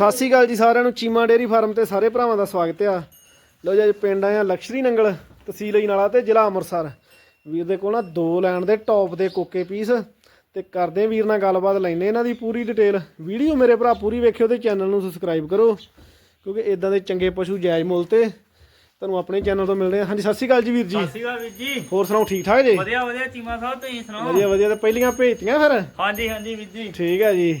ਸਤਿ ਸ਼੍ਰੀ ਅਕਾਲ ਜੀ ਸਾਰਿਆਂ ਨੂੰ ਚੀਮਾ ਡੇਅਰੀ ਫਾਰਮ ਤੇ ਸਾਰੇ ਭਰਾਵਾਂ ਦਾ ਸਵਾਗਤ ਆ। ਲੋ ਜੀ ਅੱਜ ਪਿੰਡ ਆਇਆ ਲਕਸ਼ਰੀ ਨੰਗਲ ਤਹਿਸੀਲ ਅਜਨਾਲਾ ਤੇ ਜ਼ਿਲ੍ਹਾ ਅੰਮ੍ਰਿਤਸਰ। ਵੀਰ ਦੇ ਕੋਲ ਨਾ ਦੋ ਲੈਣ ਦੇ ਟੌਪ ਦੇ ਕੋਕੇ ਪੀਸ ਤੇ ਕਰਦੇ ਵੀਰ ਨਾਲ ਗੱਲਬਾਤ ਲੈਣੇ ਇਹਨਾਂ ਦੀ ਪੂਰੀ ਡਿਟੇਲ। ਵੀਡੀਓ ਮੇਰੇ ਭਰਾ ਪੂਰੀ ਵੇਖਿਓ ਤੇ ਚੈਨਲ ਨੂੰ ਸਬਸਕ੍ਰਾਈਬ ਕਰੋ ਕਿਉਂਕਿ ਇਦਾਂ ਦੇ ਚੰਗੇ ਪਸ਼ੂ ਜਾਇਜ਼ ਮੁੱਲ ਤੇ ਤੁਹਾਨੂੰ ਆਪਣੇ ਚੈਨਲ ਤੋਂ ਮਿਲਦੇ ਆ। ਹਾਂਜੀ ਸਤਿ ਸ਼੍ਰੀ ਅਕਾਲ ਜੀ ਵੀਰ ਜੀ। ਸਤਿ ਸ਼੍ਰੀ ਅਕਾਲ ਵੀਰ ਜੀ। ਹੋਰ ਸੁਣਾਓ ਠੀਕ ਠਾਕ ਜੀ? ਵਧੀਆ ਵਧੀਆ ਚੀਮਾ ਸਾਹਿਬ ਤੁਸੀਂ ਸੁਣਾਓ? ਵਧੀਆ ਵਧੀਆ ਤੇ ਪਹਿਲੀਆਂ ਭੇਜਤੀਆਂ ਫਿਰ? ਹਾਂਜੀ ਹਾਂਜੀ ਵੀਰ ਜੀ। ਠੀਕ ਹੈ ਜੀ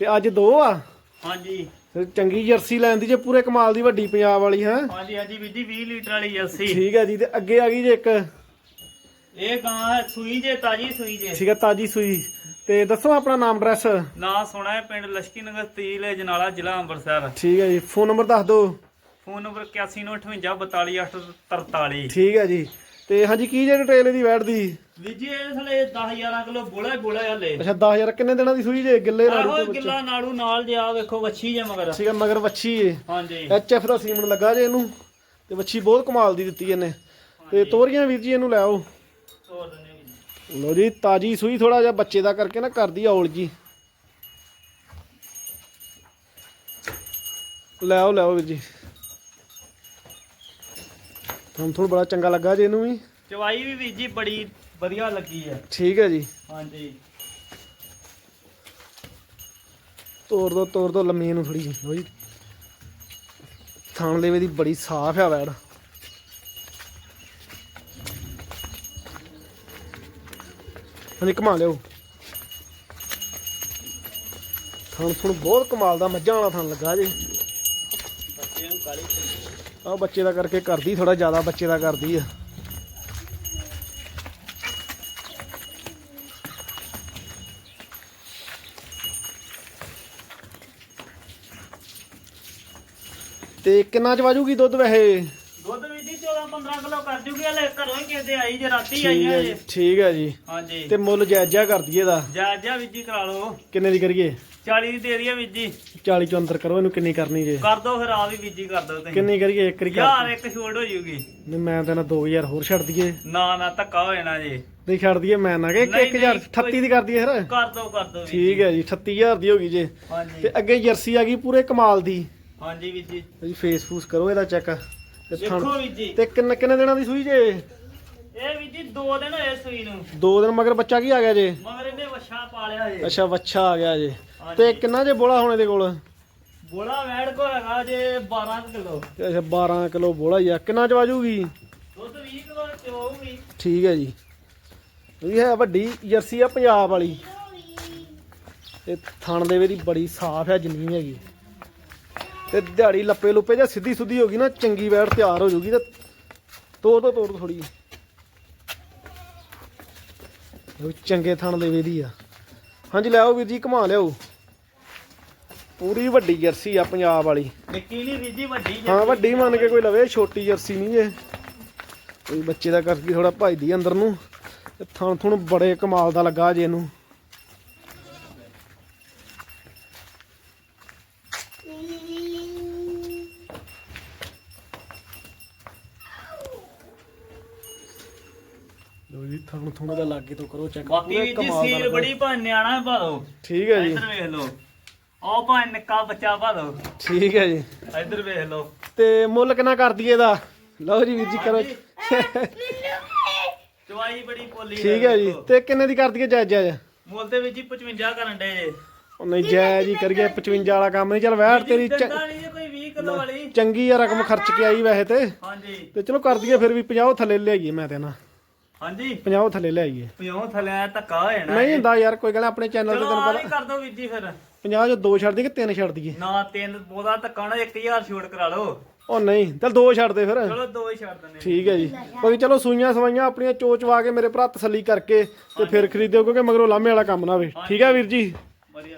ਤੇ ਅੱਜ ਦੋ ਆ। ਹਾਂਜੀ। ਤੇ ਚੰਗੀ ਜਰਸੀ ਲੈਣ ਦੀ ਜੇ ਪੂਰੇ ਕਮਾਲ ਦੀ ਵੱਡੀ ਪੰਜਾਬ ਵਾਲੀ ਹੈ? ਹਾਂਜੀ ਹਾਂਜੀ ਵੀਰ ਜੀ 20 ਲੀਟਰ ਵਾਲੀ ਜਰਸੀ। ਠੀਕ ਹੈ ਜੀ ਤੇ ਅੱਗੇ ਆ ਗਈ ਜੇ ਇੱਕ? ਇਹ ਗਾਂ ਹੈ ਸੂਈ ਜੇ ਤਾਜੀ ਸੂਈ ਜੇ। ਠੀਕ ਹੈ ਤਾਜੀ ਸੂਈ। ਤੇ ਦੱਸੋ ਆਪਣਾ ਨਾਮ ਐਡਰੈਸ ਨਾਂ ਸੁਣਾ ਹੈ ਪਿੰਡ ਲਸ਼ਕੀ ਨਗਰ ਤਹਿਸੀਲ ਜਨਾਲਾ ਜ਼ਿਲ੍ਹਾ ਅੰਮ੍ਰਿਤਸਰ। ਠੀਕ ਹੈ ਜੀ ਫੋਨ ਨੰਬਰ ਦੱਸ ਦਿਓ। ਫੋਨ ਨੰਬਰ 8198542843 ਠੀਕ ਹੈ ਜੀ ਤੇ ਹਾਂਜੀ ਕੀ ਜੇ ਡਿਟੇਲ ਦੀ ਵੈਟ ਦੀ? ਵੀਰ ਜੀ ਇਹ ਥਲੇ 10 11 ਕਿਲੋ ਬੋਲਾ ਹੀ ਬੋਲਾ ਹਲੇ। ਅੱਛਾ 10000 ਕਿੰਨੇ ਦਿਨਾਂ ਦੀ ਸੂਈ ਜੇ? ਗਿੱਲੇ ਨਾੜੂ ਆਹੋ ਤੇ ਬੱਚਾ ਕਿੱਲਾ ਨਾੜੂ ਨਾਲ ਜੇ ਆ ਵੇਖੋ ਵੱਛੀ ਜੇ ਮਗਰ। ਹੈ ਮਗਰ ਵੱਛੀ ਏ। ਹਾਂਜੀ। ਐਫ ਦਾ ਸੀਮਨ ਲੱਗਾ ਜੇ ਇਹਨੂੰ ਤੇ ਵੱਛੀ ਬਹੁਤ ਕਮਾਲ ਦੀ ਦਿੱਤੀ ਇਹਨੇ। ਤੇ ਤੋਰੀਆਂ ਵੀਰ ਜੀ ਇਹਨੂੰ ਲੈ ਆਓ। ਤੋਰ ਦਿੰਦੇ ਵੀਰ ਜੀ। ਲੋ ਜੀ ਤਾਜੀ ਸੂਈ ਥੋੜਾ ਜਿਹਾ ਬੱਚੇ ਦਾ ਕਰਕੇ ਨਾ ਕਰਦੀ ਆ ਔਲ ਜੀ। ਲੈ ਆਓ ਲੈ ਆਓ ਵੀਰ ਜੀ। ਤੁਹਾਨੂੰ ਥੋੜਾ ਬੜਾ ਚੰਗਾ ਲੱਗਾ ਜੀ ਇਹਨੂੰ ਵੀ। ਚਵਾਈ ਵੀ ਵੀਰ ਜੀ ਬੜੀ ਵਧੀਆ ਲੱਗੀ ਹੈ ਠੀਕ ਹੈ ਜੀ। ਹਾਂਜੀ। ਤੋੜ ਦੋ ਤੋੜ ਦੋ ਲੰਮੀ ਨੂੰ ਥੋੜੀ ਜਿਹੀ ਲਓ ਜੀ। ਥਾਣ ਲੈਵੇ ਦੀ ਬੜੀ ਸਾਫ਼ ਆ ਵੈੜ। ਹਾਂਜੀ ਘੁਮਾ ਲਿਓ ਥਣ ਥਣ ਬਹੁਤ ਕਮਾਲ ਦਾ ਮੱਝਾਂ ਵਾਲਾ ਥਣ ਲੱਗਾ ਜੀ। ਬੱਚੇ ਨੂੰ ਕਾਲੀ ਆ ਬੱਚੇ ਦਾ ਕਰਕੇ ਕਰਦੀ ਥੋੜਾ ਜ਼ਿਆਦਾ ਬੱਚੇ ਦਾ ਕਰਦੀ ਆ। ਤੇ ਕਿੰਨਾ ਚ ਵਾਜੂਗੀ ਦੁੱਧ ਵੈਸੇ? ਦੁੱਧ ਵੀ ਜੀ 14 15 ਕਿਲੋ ਕਰ ਜੂਗੀ ਹਲੇ ਘਰੋਂ ਹੀ ਕਿਤੇ ਆਈ ਜੇ ਰਾਤੀ ਠੀਕ ਆਈਆਂ ਹੈ ਜੇ ਜੀ ਠੀਕ ਹੈ ਜੀ। ਹਾਂਜੀ। ਤੇ ਮੁੱਲ ਜਾਇਜ਼ਾ ਕਰ ਦਈਏ ਦਾ ਜਾ ਜਾ ਵੀਰ ਜੀ ਕਰਾ ਲਓ। ਕਿੰਨੇ ਦੀ ਕਰੀਏ? 40 ਦੀ ਦੇ ਦਈਏ ਵੀਰ ਜੀ। 40 ਚੋਂ ਅੰਦਰ ਕਰੋ ਇਹਨੂੰ ਕਿੰਨੀ ਕਰਨੀ ਜੇ? ਕਰ ਦੋ ਫਿਰ ਆ ਵੀ ਜੀ ਕਰ ਦੋ ਤੁਸੀਂ। ਕਿੰਨੀ ਕਰੀਏ? ਇੱਕ ਕਰੀ ਕਰ ਯਾਰ ਇੱਕ ਛੋੜ ਹੋ ਜੂਗੀ। ਨਹੀਂ ਮੈਂ ਤਾਂ ਨਾ 2000 ਹੋਰ ਛੱਡ ਦਈਏ। ਨਾ ਨਾ ਧੱਕਾ ਹੋ ਜਾਣਾ ਜੀ। ਨਹੀਂ ਛੱਡ ਦਈਏ ਮੈਂ ਨਾ ਕਿ ਨਹੀਂ, 1000 ਨਹੀਂ, 38 ਦੀ ਕਰ ਦਈਏ ਫਿਰ। ਕਰ ਦੋ ਕਰ ਦੋ ਠੀਕ ਹੈ ਜੀ 38000 ਦੀ ਹੋ ਗਈ ਜੇ। ਹਾਂਜੀ। ਤੇ ਅੱਗੇ ਜਰਸੀ ਆ ਗਈ ਪੂਰੇ ਕਮਾਲ ਦੀ। ਹਾਂਜੀ ਵੀਰ ਜੀ। ਜੀ ਫੇਸ ਫੂਸ ਕਰੋ ਇਹਦਾ ਚੈੱਕ ਤੇ ਥਣ- ਦੇਖੋ ਵੀਰ ਜੀ। ਤੇ ਕਿੰਨੇ ਕਿੰਨੇ ਦਿਨਾਂ ਦੀ ਸੂਈ ਜੇ? ਇਹ ਵੀਰ ਜੀ ਦੋ ਦਿਨ ਹੋਏ ਸੂਈ ਨੂੰ। ਦੋ ਦਿਨ ਮਗਰ ਬੱਚਾ ਕੀ ਆ ਗਿਆ ਜੇ? ਮਗਰ ਇਹਨੇ ਵਛਾ ਪਾਲਿਆ ਜੇ। ਅੱਛਾ ਬੱਚਾ ਆ ਗਿਆ ਜੇ। ਹਾਂਜੀ। ਤੇ ਕਿੰਨਾ ਜੇ ਬੋਲਾ ਹੁਣ ਇਹਦੇ ਕੋਲ? ਬੋਲਾ ਵੈੜ ਕੋ ਹੈਗਾ ਜੇ 12 ਕਿਲੋ। ਤੇ ਅੱਛਾ 12 ਕਿਲੋ ਬੋਲਾ ਹੀ ਆ। ਕਿੰਨਾ ਚ ਵਾਜੂਗੀ? ਦੁੱਧ 20 ਕਿਲੋ ਚੋਊਗੀ ਠੀਕ ਹੈ ਜੀ। ਇਹ ਹੈ ਵੱਡੀ ਜਰਸੀ ਆ ਪੰਜਾਬ ਵਾਲੀ। ਤੇ ਥਣ ਦੇ ਵੇ ਬੜੀ ਸਾਫ਼ ਹੈ ਜਮੀਨ ਹੈਗੀ। ਤੇ ਦਿਹਾੜੀ ਲੱਪੇ ਲੁੱਪੇ ਜਾਂ ਸਿੱਧੀ ਸੁੱਧੀ ਹੋ ਗਈ ਨਾ ਚੰਗੀ ਵੈੜ ਤਿਆਰ ਹੋ ਜੂਗੀ ਤੇ ਤੋੜ ਦੋ ਤੋੜ ਥੋੜੀ ਉਹ ਚੰਗੇ ਥਣ ਦੇ ਵੇ ਦੀ ਆ। ਹਾਂਜੀ ਲੈ ਆਓ ਵੀਰ ਜੀ ਘੁਮਾ ਲਿਆਓ। ਪੂਰੀ ਵੱਡੀ ਜਰਸੀ ਆ ਪੰਜਾਬ ਵਾਲੀ। ਨਿੱਕੀ ਨਹੀਂ ਵੀਰ ਜੀ ਵੱਡੀ ਹਾਂ ਵੱਡੀ ਮੰਨ ਕੇ ਕੋਈ ਲਵੇ ਛੋਟੀ ਜਰਸੀ ਨਹੀਂ ਜੇ ਕੋਈ ਬੱਚੇ ਦਾ ਕਰਕੇ ਥੋੜਾ ਭਜਦੀ ਅੰਦਰ ਨੂੰ। ਤੇ ਥਣ ਥੁਣ ਬੜੇ ਕਮਾਲ ਦਾ ਲੱਗਾ ਜੇ ਇਹਨੂੰ ਲੋ ਜੀ ਥਣ ਥੁਣ ਦਾ ਲਾਗੇ ਤੋਂ ਕਰੋ ਚੈੱਕ ਬਾਕੀ ਵੀਰ ਜੀ ਸੀਲ ਬੜੀ ਭਾਂ ਨਿਆਣਾ ਪਾ ਦੋ ਠੀਕ ਹੈ ਜੀ। ਇੱਧਰ ਵੇਖ ਲਓ। ਉਹ ਭਾਂ ਨਿੱਕਾ ਬੱਚਾ ਪਾ ਦੋ ਠੀਕ ਹੈ ਜੀ। ਇੱਧਰ ਵੇਖ ਲਓ। ਤੇ ਮੁੱਲ ਕਿੰਨਾ ਕਰ ਦਈਏ ਇਹਦਾ? ਲਓ ਜੀ ਵੀਰ ਜੀ ਕਰੋ। ਚਵਾਈ ਬੜੀ ਪੋਲੀ ਠੀਕ ਹੈ ਜੀ। ਤੇ ਕਿੰਨੇ ਦੀ ਕਰ ਦਈਏ ਜਾਇਜ਼ ਜਾਇਜ਼? ਮੁੱਲ ਤੇ ਵੀਰ ਜੀ 55 ਕਰਨ ਡੇ ਜੇ। ਉਹ ਨਹੀਂ ਜਾਇਜ਼ ਹੀ ਕਰੀਏ 55 ਵਾਲਾ ਕੰਮ ਨਹੀਂ। ਚੱਲ ਵੈਟ ਤੇਰੀ ਚ- ਦੰਦਾਂ ਨਹੀਂ ਜੇ ਕੋਈ 20 ਕਿਲੋ ਵਾਲੀ। ਚੰਗੀ ਆ ਰਕਮ ਖਰਚ ਕੇ ਆਈ ਵੈਸੇ ਤੇ। ਹਾਂਜੀ। ਤੇ ਚਲੋ ਕਰ ਦਈਏ ਫਿਰ ਵੀ 50 ਥੱਲੇ ਲਿਆਈਏ ਮੈਂ ਤੇ ਨਾ। ਹਾਂਜੀ। 50 ਥੱਲੇ ਲਿਆਈਏ ਪਿਓ ਥਲੇ ਆਇਆ ਧੱਕਾ ਹੋ ਜਾਣਾ ਨਹੀਂ ਹੁੰਦਾ ਯਾਰ ਕੋਈ ਗੱਲ ਨੀ, ਆਪਣੇ ਚੈਨਲ ਤੇ ਚਲੋ ਤੈਨੂੰ ਆ ਪਤਾ ਵੀ ਕਰ ਦੋ ਵੀਰ ਜੀ ਫਿਰ। 50 ਜੋ ਦੋ ਛੱਡ ਦਈਏ ਕਿ ਤਿੰਨ ਛੱਡ ਦਈਏ? ਨਾ ਤਿੰਨ ਬਹੁਤਾ ਧੱਕਾ ਹੋਣਾ 1000 ਛੋਟ ਕਰਾ ਲਓ। ਉਹ ਨਹੀਂ ਚੱਲ ਦੋ ਛੱਡ ਦੇ ਫਿਰ। ਚਲੋ ਦੋ ਹੀ ਛੱਡ ਦਿੰਦੇ। ਠੀਕ ਹੈ ਜੀ। ਕੋਈ ਚਲੋ ਸੂਈਆਂ ਸਵਾਈਆਂ ਆਪਣੀਆਂ ਚੋਚਵਾ ਕੇ ਮੇਰੇ ਭਰਾ ਤਸੱਲੀ ਕਰਕੇ ਤੇ ਫਿਰ ਖਰੀਦਿਓ ਕਿਉਂਕਿ ਮਗਰੋਂ ਲਾਮੇ ਵਾਲਾ ਕੰਮ ਨਾ ਹੋਵੇ ਠੀਕ ਹੈ ਵੀਰ ਜੀ। ਵਧੀਆ।